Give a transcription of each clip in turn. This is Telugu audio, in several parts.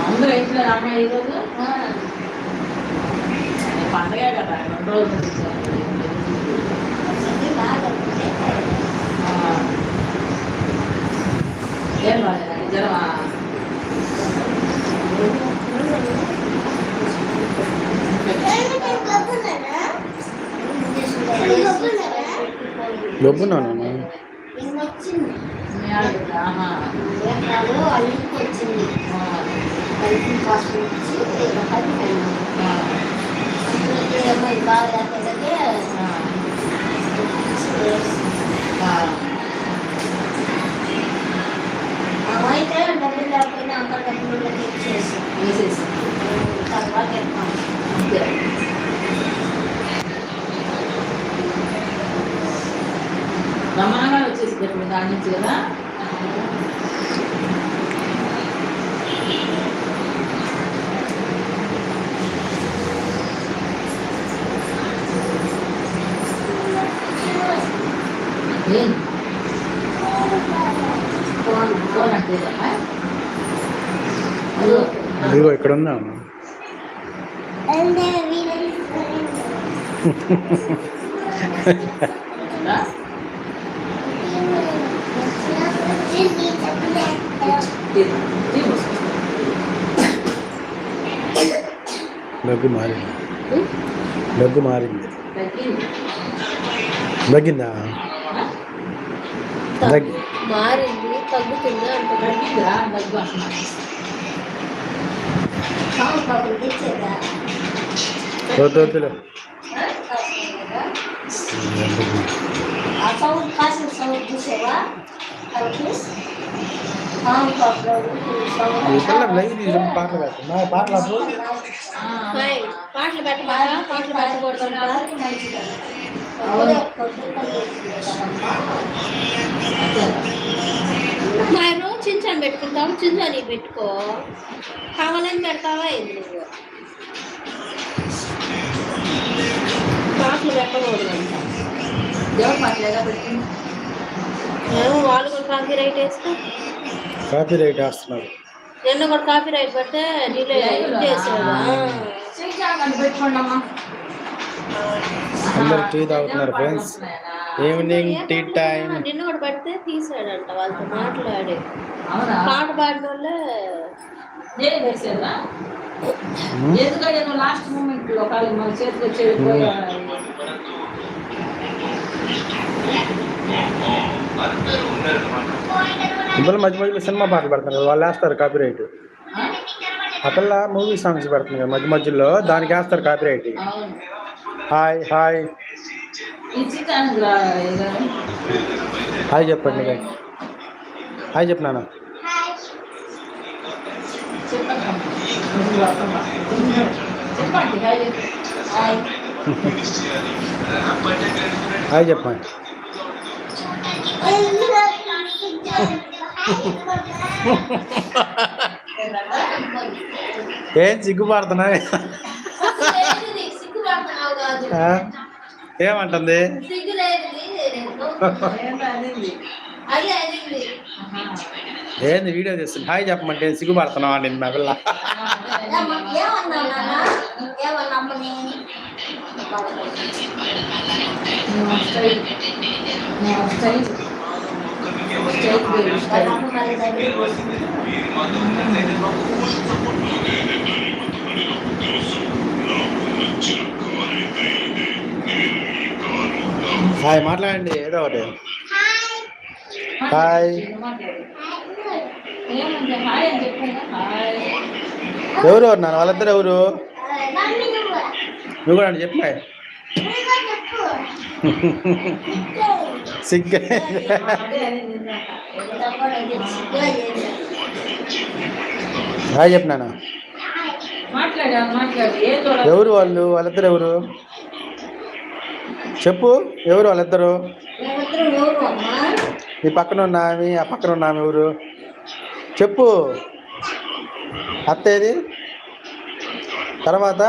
అందరూ ఇంట్లో అమ్మాయి ఈరోజు? పండగే కదా రెండు రోజులు. ఏం బాగాలేదా జ్వరమా గొప్పనాను కాస్ట్ ఇది బాగా లేకపోతే. అయితే డబ్బులు లేకపోయినా డబ్బులు ఇచ్చేసి తర్వాత రమణగా వచ్చేసి ఇప్పుడు దాని నుంచి కదా ఏం ఫోన్ ఫోన్ అంటే అదో మూసుకో. దగ్గు మారింది. దగ్గు మారింది. తగ్గింది. తగ్గిందా? దగ్గి మారింది తగ్గుతుంది ఈ పిల్ల లైవ్ తీసి పాటలు పెట్టు పాటలు అప్పుడు ఆ, పాటలు పెట్టమారా పాటలు పెట్టకూడదు మరి చించాను పెట్టుకుంటాం చించాని పెట్టుకో. కావాలని పెడతావా ఏంది నువ్వు? పాటలు పెట్టకూడదు అంట. మేము వాళ్ళు కూడా కాపీ రైట్ వేస్తే. కాపీ రైట్ వేస్తున్నారు. నిన్న కూడా కాపీ రైట్ పెడితే అమ్మా అందరు టీ తాగుతున్నారు ఫ్రెండ్స్? ఈవినింగ్ టీ టైం నిన్న కూడా పెడితే తీసాడంట వాళ్ళతో మాట్లాడి. పాట పాడిన వాళ్ళే నేను వేసేదా ఎందుకంటే నువ్వు లాస్ట్ మూమెంట్లో మన చేతికి ఇప్పుడు మధ్య మధ్యలో సినిమా పాటలు పెడుతున్నారు వాళ్ళు వేస్తారు కాపీ రైట్ ఆ పిల్ల మూవీ సాంగ్స్ పెడుతుంది కదా మధ్య మధ్యలో దానికి వేస్తారు copyright hi hi hi చెప్పండి. హాయ్ చెప్పు నాన్న చెప్పండి ముందు వస్తామా? చెప్పండి హాయ్ చెప్పు. హాయ్. హాయ్ చెప్పండి ఏం సిగ్గుపడుతున్నాయి? ఏమంటుంది? ఏంది వీడియో చేస్తుంది? హాయ్ చెప్పమంటే సిగ్గుపడుతున్నావా నేను మా పిల్ల? Thank you. నువ్వు style. Style baby style. Hi మాట్లాడండి ఏదో ఒకటి. హాయ్. చెప్పాను ఎవరు ఎవరు నాన్న వాళ్ళిద్దరు ఎవరు? నువ్వు కూడా చెప్పు హాయ్ సిగ్గు. హాయ్ చెప్పు నాన్న. మాట్లాడా మాట్లాడు. ఏ చూడ ఎవరు వాళ్ళు? వాళ్ళిద్దరు ఎవరు? చెప్పు ఎవరు వాళ్ళిద్దరు? ఈ పక్కన ఉన్న ఆమె ఆ పక్కన ఉన్న ఆమె ఎవరు? చెప్పు. అత్త ఏది? తర్వాత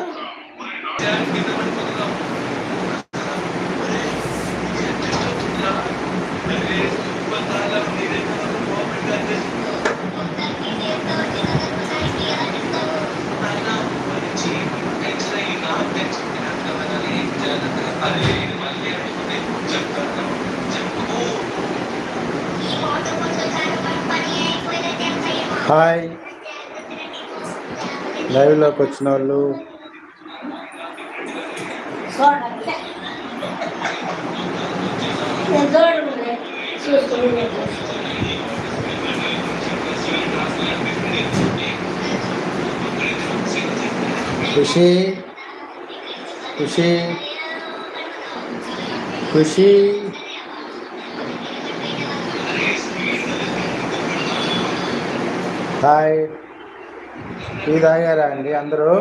హాయ్ లైవ్లోకి వచ్చిన వాళ్ళు చూడండి నేను చూడండి చూసుకుని ఖుషి ఖుషి ఖుషి. హాయ్ టీ తాగారా అండి అందరూ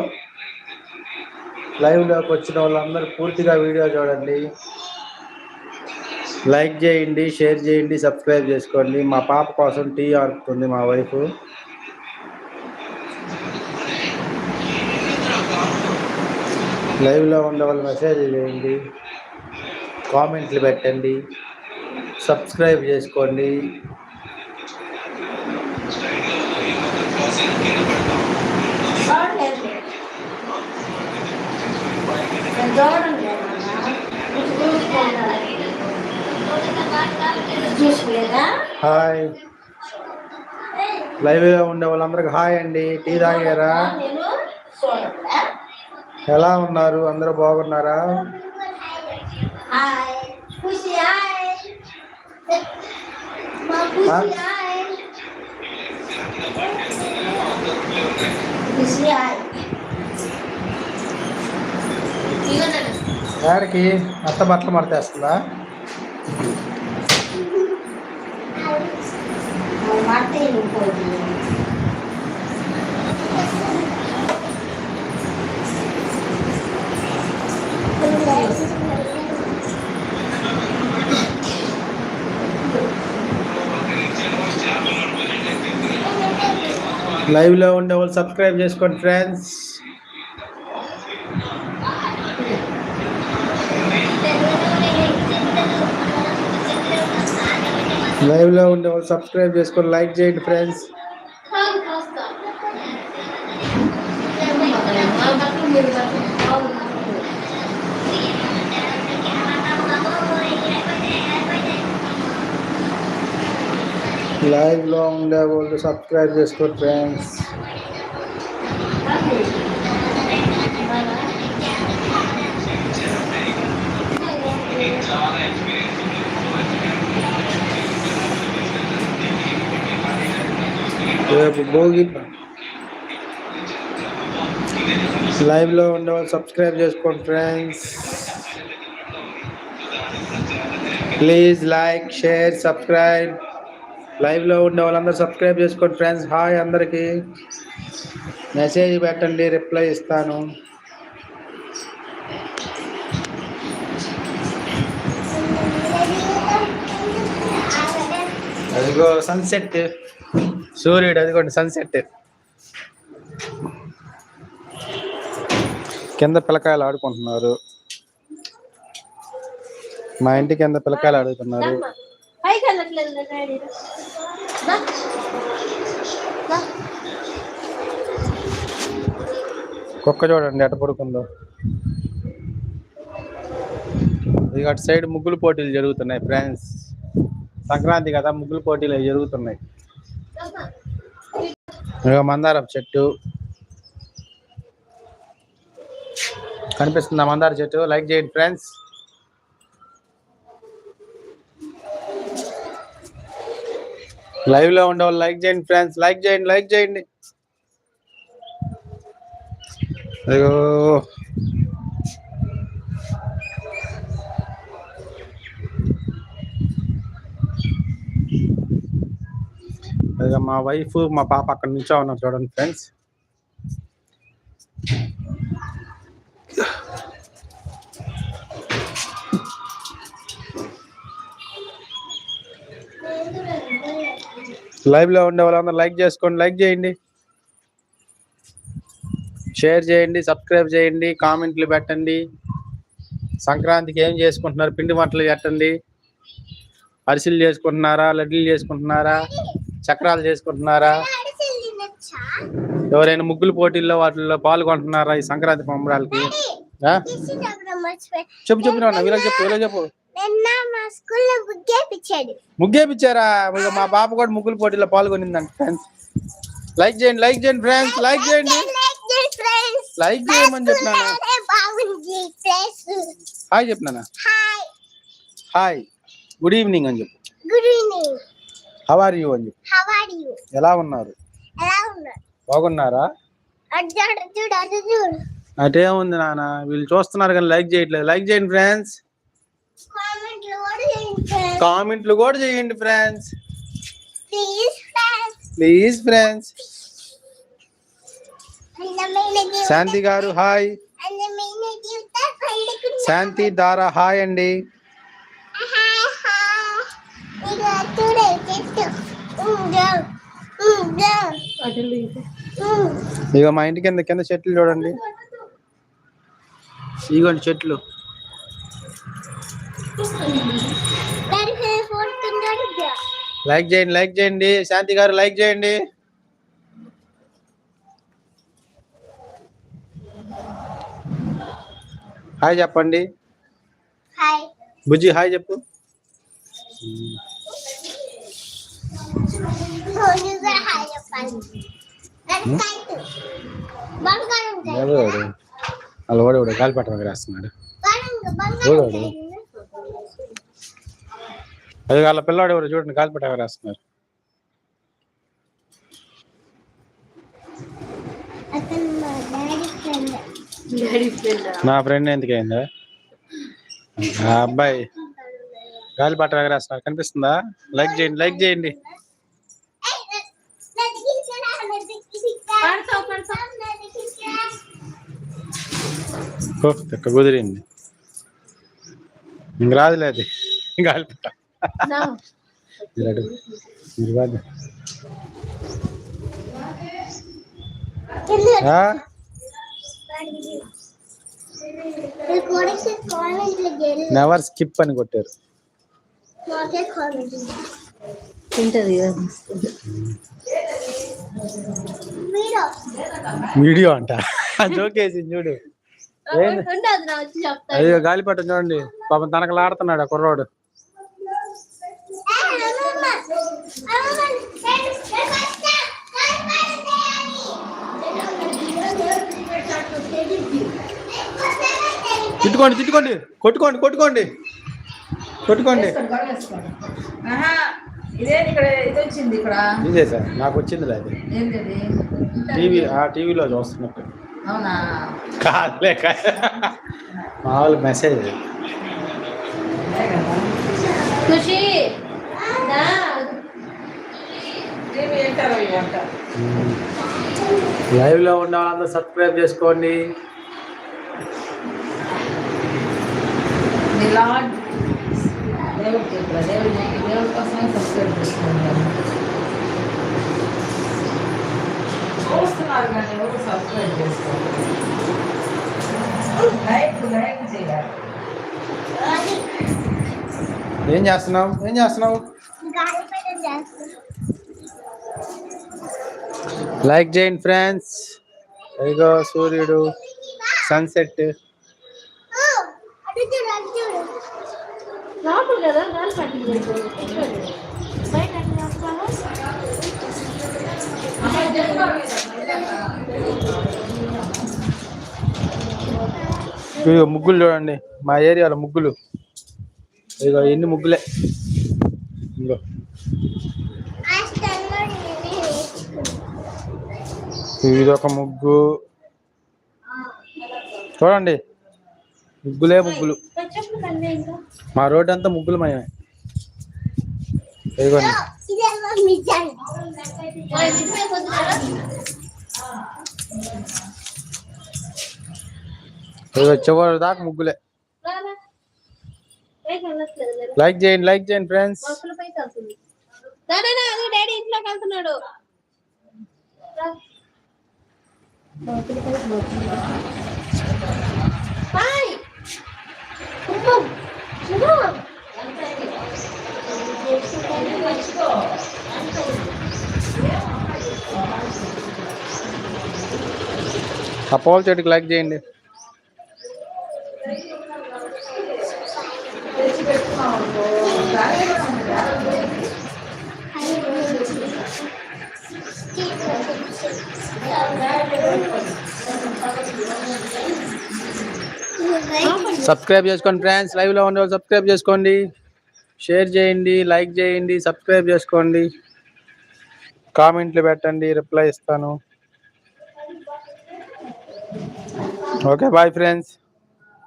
లైవ్లోకి వచ్చిన వాళ్ళందరూ పూర్తిగా వీడియో చూడండి. లైక్ చేయండి షేర్ చేయండి సబ్స్క్రైబ్ చేసుకోండి. మా పాప కోసం టీ ఆడుతుంది మా వైఫ్. లైవ్లో ఉండే వాళ్ళు మెసేజ్ చేయండి కామెంట్లు పెట్టండి సబ్స్క్రైబ్ చేసుకోండి. హాయ్. లైవ్లో ఉండే వాళ్ళందరికి హాయ్ అండి. టీ తాగారా? ఎలా ఉన్నారు? అందరూ బాగున్నారా? యాడికి అత్త బట్టలు మడతేస్తుందా? మాట పోతుంది లైవ్లో ఉండే వాళ్ళు సబ్స్క్రైబ్ చేసుకోండి ఫ్రెండ్స్. లైవ్లో ఉండే వాళ్ళు సబ్స్క్రైబ్ చేసుకొని లైక్ చేయండి ఫ్రెండ్స్. లైవ్లో ఉండే వాళ్ళు సబ్స్క్రైబ్ చేసుకోండి ఫ్రెండ్స్. రేపు భోగి లైవ్లో ఉండే వాళ్ళు సబ్స్క్రైబ్ చేసుకోండి friends please like share subscribe లైవ్లో ఉండే వాళ్ళందరూ సబ్స్క్రైబ్ చేసుకోండి ఫ్రెండ్స్ హాయ్ అందరికీ. మెసేజ్ పెట్టండి రిప్లై ఇస్తాను. అదిగో సన్సెట్ సూర్యుడు అదిగోండి సన్సెట్ కింద పిల్లకాయలు ఆడుకుంటున్నారు. మా ఇంటి కింద పిల్లకాయలు ఆడుతున్నారు. కుక్క చూడండి ఎట పడుకుందో. ఇక అటు సైడ్ ముగ్గులు పోటీలు జరుగుతున్నాయి ఫ్రెండ్స్. సంక్రాంతి కదా ముగ్గులు పోటీలు అవి జరుగుతున్నాయి. ఇక మందారం చెట్టు. కనిపిస్తుందా మందార చెట్టు? లైక్ చేయండి ఫ్రెండ్స్ లైవ్లో ఉండేవాళ్ళు లైక్ చేయండి ఫ్రెండ్స్ లైక్ చేయండి లైక్ చేయండి. అయ్యో ఇక మా వైఫ్ మా పాప అక్కడ నుంచో ఉన్నారు చూడండి ఫ్రెండ్స్ లైవ్లో ఉండే వాళ్ళందరూ లైక్ చేసుకోండి లైక్ చేయండి. షేర్ చేయండి సబ్స్క్రైబ్ చేయండి కామెంట్లు పెట్టండి. సంక్రాంతికి ఏం చేసుకుంటున్నారు? పిండి వంటలు పెట్టండి. అరిసెలు చేసుకుంటున్నారా? లడ్లు చేసుకుంటున్నారా? చక్రాలు చేసుకుంటున్నారా? ఎవరైనా ముగ్గులు పోటీల్లో వాటిల్లో పాల్గొంటున్నారా ఈ సంక్రాంతి ఆ? చెప్పు చెప్పు నాన్న వీళ్ళకి చెప్పు వీళ్ళకి చెప్పు. నిన్న మా పాప కూడా ముగ్గులు పోటీలో పాల్గొనిందంట ఫ్రెండ్స్ లైక్ చేయండి లైక్ చేయండి ఫ్రెండ్స్ లైక్ చేయండి లైక్ చేయమని ప్లేస్ హాయ్ చెప్పినానా? హాయ్ హాయ్ గుడ్ ఈవినింగ్ అని చెప్పు. Good evening how are you అని చెప్పు హౌ ఎలా ఉన్నారు? బాగున్నారా? చూడు అటేముంది నాన్న. వీళ్ళు చూస్తున్నారు కానీ లైక్ చేయట్లేదు. లైక్ చేయండి ఫ్రెండ్స్ కామెంట్లు కూడా చేయండి ఫ్రెండ్స్ ప్లీజ్ ఫ్రెండ్స్ శాంతి గారు హాయ్ శాంతి దారా హాయ్ అండి. ఇక ఇక మా ఇంటి కింద కింద చెట్లు చూడండి. ఇగోండి చెట్లు. లైక్ చేయండి లైక్ చేయండి. శాంతి గారు లైక్ చేయండి. హాయ్ చెప్పండి. బుజ్జి హాయ్ చెప్పు. వాళ్ళు ఓడేవాడు గాలిపటం రాస్తున్నాడు బంగారం అది వాళ్ళ పిల్లాడు ఎవరు చూడండి గాలిపటం రాస్తున్నారు నా ఫ్రెండ్ ఎందుకైందా అబ్బాయి గాలిపటం రాస్తున్నారు. కనిపిస్తుందా? లైక్ చేయండి లైక్ చేయండి పడతావు పడతావు ఓ ఎక్క కుదిరింది. ఇంక రాదులే అది. మీరు కాదు. ఆ? నెవర్ స్కిప్ అని కొట్టారు. వీడియో. అంట. జోకేసి చూడు. అయ్యో గాలిపటం చూడండి. పాపం తనకలాడుతున్నాడు ఆ కుర్రోడు. తిట్టుకోండి తిట్టుకోండి. కొట్టుకోండి కొట్టుకోండి. కొట్టుకోండి. ఇది సార్ నాకు వచ్చింది లేదు ఏంటి అది? టీవీ ఆ టీవీలో చూస్తున్నట్టు. అవునా కాదులే. మామూలు మెసేజ్ ఖుషి దా. టీవీ ఏంటారో ఇవి అంట లైవ్లో ఉన్న వాళ్ళందరూ సబ్స్క్రైబ్ చేసుకోండి ది లార్డ్ దేవుడు సబ్స్క్రైబ్ చేసుకుంటాను చూస్తున్నారు కానీ ఎవరు సబ్స్క్రైబ్ చేసుకోవాలి లైక్ లైక్ చేయాలి ఏం చేస్తున్నావు? ఏం చేస్తున్నావు? లైక్ చేయండి ఫ్రెండ్స్ ఇగో సూర్యుడు. సన్సెట్ కదా ఇదిగో ముగ్గులు చూడండి. మా ఏరియాలో ముగ్గులు. ఇగో ఎన్ని ముగ్గులే. ఇదిగో. ఇది ఒక ముగ్గు. చూడండి. ముగ్గులే ముగ్గులు. మా రోడ్ అంతా ముగ్గులు మయమే ఇదిగోండి. చివరి దాకా ముగ్గులే లైక్ చేయండి లైక్ చేయండి ఫ్రెండ్స్ డాడీ ఇంట్లోకి వెళ్తున్నాడు రా. ఆ పూల చెట్టుకి లైక్ చేయండి. సబ్స్క్రైబ్ చేసుకోండి ఫ్రెండ్స్ లైవ్లో ఉండే సబ్స్క్రైబ్ చేసుకోండి. షేర్ చేయండి లైక్ చేయండి సబ్స్క్రైబ్ చేసుకోండి. కామెంట్లు పెట్టండి రిప్లై ఇస్తాను. Okay bye friends